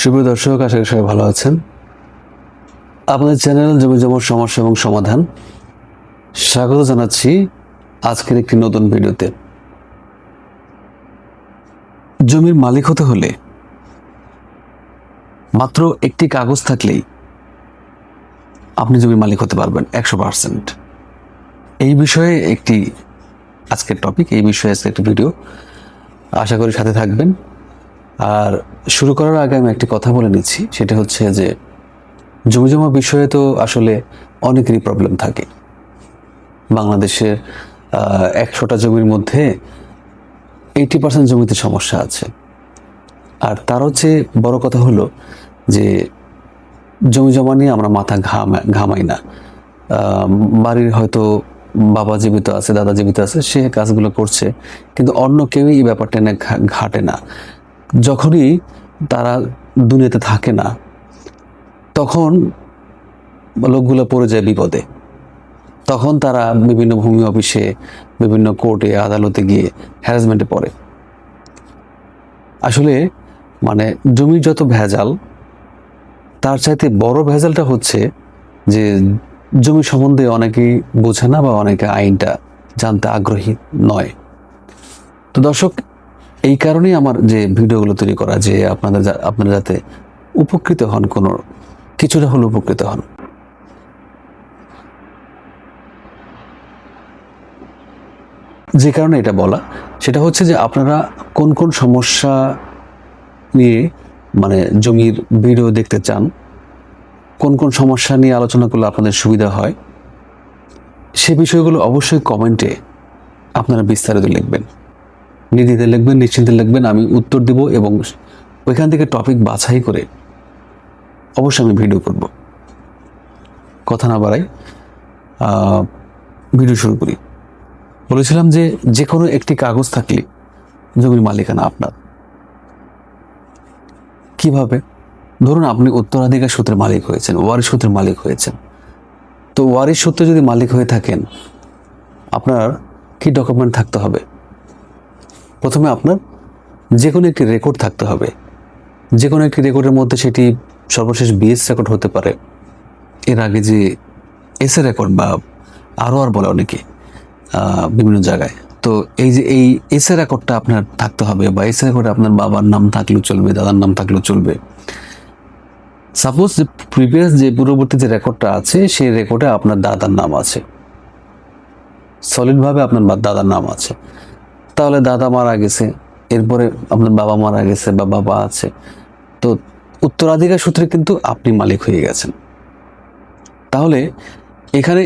শুভ দর্শক, আশা করি সবাই ভালো আছেন। আপনাদের চ্যানেল জমি জমার সমস্যা এবং সমাধান। স্বাগত জানাচ্ছি আজকের একটি নতুন ভিডিওতে। জমির মালিক হতে হলে মাত্র একটি কাগজ থাকলেই আপনি জমির মালিক হতে পারবেন একশো পার্সেন্ট। এই বিষয়ে একটি আজকের টপিক এই বিষয়ে আজকে একটি ভিডিও আশা করি সাথে থাকবেন। আর শুরু করার আগে আমি একটি কথা বলে নিচ্ছি, সেটা হচ্ছে যে জমিজমা বিষয়ে তো আসলে অনেকেরই প্রবলেম থাকে। বাংলাদেশের একশোটা জমির মধ্যে এইটি পার্সেন্ট জমিতে সমস্যা আছে। আর তার হচ্ছে বড় কথা হলো যে জমি জমা নিয়ে আমরা মাথা ঘাম, ঘামাই না। বাড়ির হয়তো বাবা জীবিত আছে, দাদা জীবিত আছে, সে কাজগুলো করছে, কিন্তু অন্য কেউই এই ব্যাপারটা ঘা- ঘাটে না। যখনই তারা দুনিয়াতে থাকে না, তখন লোকগুলো পড়ে যায় বিপদে। তখন তারা বিভিন্ন ভূমি অফিসে, বিভিন্ন কোর্টে, আদালতে গিয়ে হ্যারাসমেন্টে পড়ে। আসলে মানে জমির যত ভেজাল, তার চাইতে বড় ভেজালটা হচ্ছে যে জমি সম্বন্ধে অনেকেই বোঝে না বা অনেকে আইনটা জানতে আগ্রহী নয়। তো দর্শক এই কারণেই আমার যে ভিডিওগুলো তৈরি করা, যে আপনাদের আপনারা যাতে উপকৃত হন কোনো, কিছুটা হলে উপকৃত হন। যে কারণে এটা বলা, সেটা হচ্ছে যে আপনারা কোন কোন সমস্যা নিয়ে মানে জমির ভিডিও দেখতে চান, কোন কোন সমস্যা নিয়ে আলোচনা করলে আপনাদের সুবিধা হয়, সে বিষয়গুলো অবশ্যই কমেন্টে আপনারা বিস্তারিত লিখবেন। নিধিতে লিখবেন, নিশ্চিন্তে লিখবেন, আমি উত্তর দিব এবং ওইখান থেকে টপিক বাছাই করে অবশ্যই আমি ভিডিও করব। কথা না বাড়াই ভিডিও শুরু করি। বলেছিলাম যে যে কোনো একটি কাগজ থাকলে জমির মালিকানা আপনার। কীভাবে? ধরুন আপনি উত্তরাধিকার সূত্রে মালিক হয়েছেন, ওয়ারিশ সূত্রে মালিক হয়েছেন। তো ওয়ারিশ সূত্রে যদি মালিক হয়ে থাকেন, আপনার কি ডকুমেন্ট থাকতে হবে? প্রথমে আপনার যে কোনো একটি রেকর্ড থাকতে হবে। যে কোনো একটি রেকর্ডের মধ্যে সেটি সর্বশেষ বিএস রেকর্ড হতে পারে। এর আগে যে এসএ রেকর্ড বা আরও আর বলে অনেকে বিভিন্ন জায়গায়। তো এই যে এই এসএ রেকর্ডটা আপনার থাকতে হবে বা এসএ রেকর্ডে আপনার বাবার নাম থাকলেও চলবে, দাদার নাম থাকলেও চলবে। সাপোজ যে প্রিভিয়াস যে পূর্ববর্তী যে রেকর্ডটা আছে, সেই রেকর্ডে আপনার দাদার নাম আছে। সলিডভাবে আপনার দাদার নাম আছে। তাহলে দাদা মারা গেছে। এরপরে আপনার বাবা মারা গেছে, বা বাবা আছে। তো উত্তরাধিকার সূত্রে কিন্তু আপনি মালিক হয়ে গেছেন। তাহলে এখানে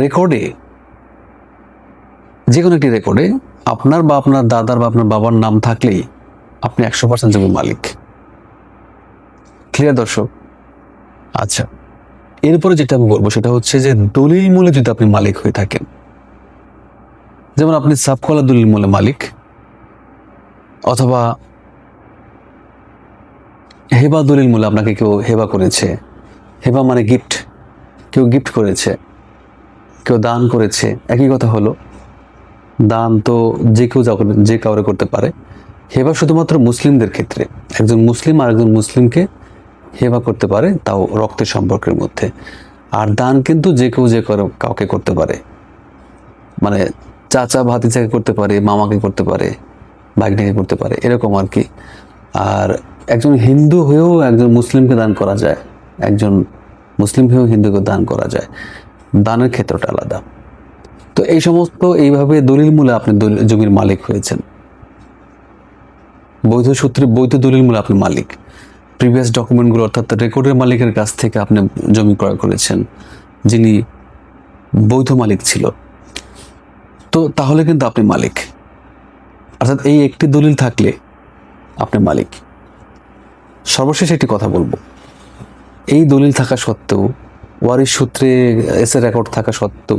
রেকর্ডে যে কোনো একটি রেকর্ডে আপনার বা আপনার দাদার বা আপনার বাবার নাম থাকলেই আপনি একশো পার্সেন্ট জমির মালিক। ক্লিয়ার দর্শক? আচ্ছা এরপরে যেটা আমি বলব সেটা হচ্ছে যে দলিল মূলে যদি আপনি মালিক হয়ে থাকেন যেমন আপনি সাবকলা দলিল মূলে মালিক, অথবা হেবা দলিল মূলে আপনাকে কেউ হেবা করেছে। হেবা মানে গিফট কেউ গিফট করেছে। কেউ দান করেছে। একই কথা হলো, দান তো যে কেউ যা যে কাউরে করতে পারে। হেবা শুধুমাত্র মুসলিমদের ক্ষেত্রে। একজন মুসলিম আর একজন মুসলিমকে হেবা করতে পারে তাও রক্তের সম্পর্কের মধ্যে। আর দান কিন্তু যে কেউ যে কাউকে করতে পারে। মানে চাচা ভাতিজাকে করতে পারে, মামাকে করতে পারে, ভাগ্নিকে করতে পারে, এরকম আর কি। আর একজন হিন্দু হয়েও একজন মুসলিমকে দান করা যায়। একজন মুসলিম হয়েও হিন্দুকে দান করা যায়। দানের ক্ষেত্রটা আলাদা। তো এই সমস্ত এইভাবে দলিল মূলে আপনি জমির মালিক হয়েছেন। বৈধ সূত্রে, বৈধ দলিল মূলে আপনি মালিক। প্রিভিয়াস ডকুমেন্টগুলো অর্থাৎ রেকর্ডের মালিকের কাছ থেকে আপনি জমি ক্রয় করেছেন। যিনি বৈধ মালিক ছিল। তো তাহলে কিন্তু আপনি মালিক। অর্থাৎ এই একটি দলিল থাকলে আপনি মালিক। সর্বশেষ একটি কথা বলব। এই দলিল থাকা সত্ত্বেও, ওয়ারিশ সূত্রে এসে রেকর্ড থাকা সত্ত্বেও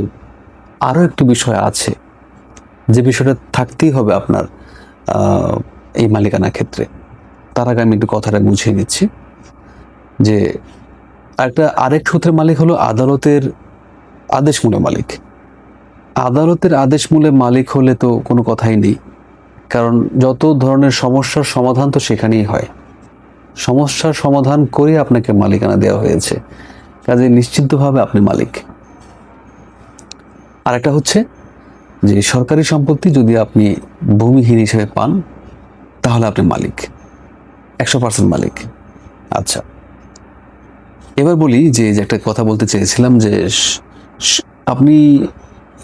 আরও একটি বিষয় আছে। যে বিষয়টা থাকতেই হবে আপনার এই মালিকানা ক্ষেত্রে। তার আগে আমি একটু কথাটা বুঝিয়ে নিচ্ছি। যে একটা আরেক সূত্রের মালিক হলো আদালতের আদেশমূলক মালিক। আদালতের আদেশমূলে মালিক হলে তো কোনো কথাই নেই। কারণ যত ধরনের সমস্যার সমাধান তো সেখানেই হয়। সমস্যার সমাধান করে আপনাকে মালিকানা দেওয়া হয়েছে। কাজে নিশ্চিন্তভাবে আপনি মালিক। আরেকটা হচ্ছে যে, সরকারি সম্পত্তি যদি আপনি ভূমিহীন হিসেবে পান, তাহলে আপনি মালিক। একশো পার্সেন্ট মালিক। আচ্ছা। এবার বলি যে একটা কথা বলতে চেয়েছিলাম যে আপনি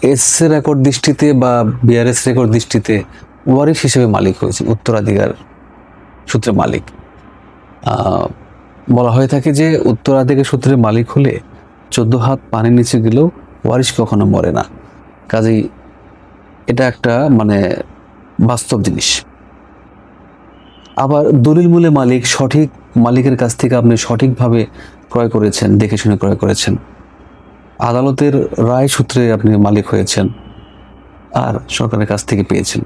এস রেকর্ড দৃষ্টিতে বা বিআরএস রেকর্ড দৃষ্টিতে ওয়ারিশ হিসেবে মালিক হয়েছে উত্তরাধিকার সূত্রে মালিক। বলা হয়ে থাকে যে উত্তরাধিকার সূত্রে মালিক হলে চোদ্দ হাত পানির নিচে গেলেও ওয়ারিশ কখনো মরে না। কাজেই এটা একটা মানে বাস্তব জিনিস। আবার দলিল মূলে মালিক সঠিক মালিকের কাছ থেকে আপনি সঠিকভাবে ক্রয় করেছেন, দেখে শুনে ক্রয় করেছেন। আদালতের রায় সূত্রে আপনি মালিক হয়েছেন আর সরকারের কাছ থেকে পেয়েছেন।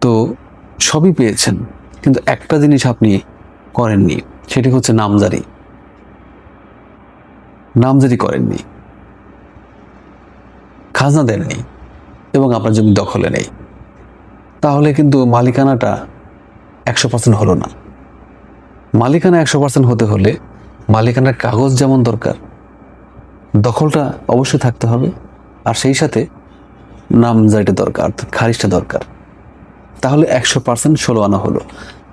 তো সবই পেয়েছেন, কিন্তু একটা জিনিস আপনি করেননি, সেটি হচ্ছে নামজারি। নামজারি করেননি। খাজনা দেননি এবং আপনার জমি দখলে নেই। তাহলে কিন্তু মালিকানাটা একশো পার্সেন্ট হলো না। মালিকানা একশো পার্সেন্ট হতে হলে মালিকানার কাগজ যেমন দরকার দখলটা অবশ্যই থাকতে হবে। আর সেই সাথে নাম নামজারিটা দরকার খারিজটা দরকার। তাহলে একশো পার্সেন্ট ষোলো আনা হলো।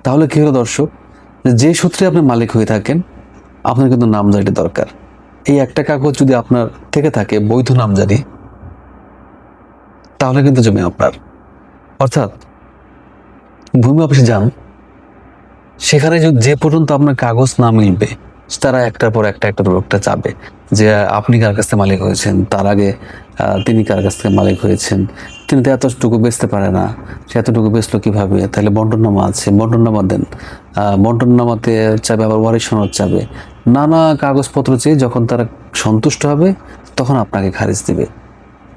তাহলে কী হলো দর্শক? যে সূত্রে আপনি মালিক হয়ে থাকেন, আপনার কিন্তু নাম নামজারিটা দরকার। এই একটা কাগজ যদি আপনার থেকে থাকে, বৈধ নামজারি তাহলে কিন্তু জমি আপনার। অর্থাৎ ভূমি অফিসে যান, সেখানে যে- পর্যন্ত আপনার কাগজ না মিলবে তারা একটার পর একটা একটার পর একটা চাবে যে আপনি কার কাছ থেকে মালিক হয়েছেন? তার আগে তিনি কার কাছ থেকে মালিক হয়েছেন? তিনি তো এতটুকু বেচতে পারে না। সে এতটুকু বেচলো কীভাবে? তাহলে বন্টননামা আছে। বন্টননামা দেন। বন্টননামাতে চাবে আবার ওয়ারিশ সনদ চাবে নানা কাগজপত্র চেয়ে যখন তারা সন্তুষ্ট হবে, তখন আপনাকে খারিজ দেবে।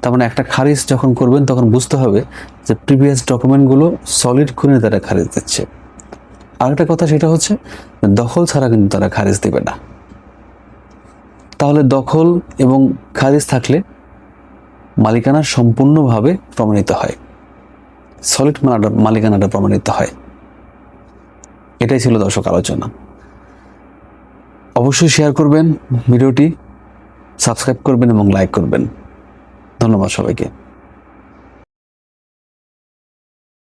তার মানে একটা খারিজ যখন করবেন, তখন বুঝতে হবে যে প্রিভিয়াস ডকুমেন্টগুলো সলিড করে তারা খারিজ দিচ্ছে। আরেকটা কথা সেটা হচ্ছে, দখল ছাড়া কিন্তু তারা খারিজ দেবে না। তাহলে দখল এবং খারিজ থাকলে মালিকানা সম্পূর্ণভাবে প্রমাণিত হয়। সলিড মালিকানাটা প্রমাণিত হয়। এটাই ছিল দর্শক আলোচনা। অবশ্যই শেয়ার করবেন ভিডিওটি সাবস্ক্রাইব করবেন এবং লাইক করবেন। ধন্যবাদ সবাইকে।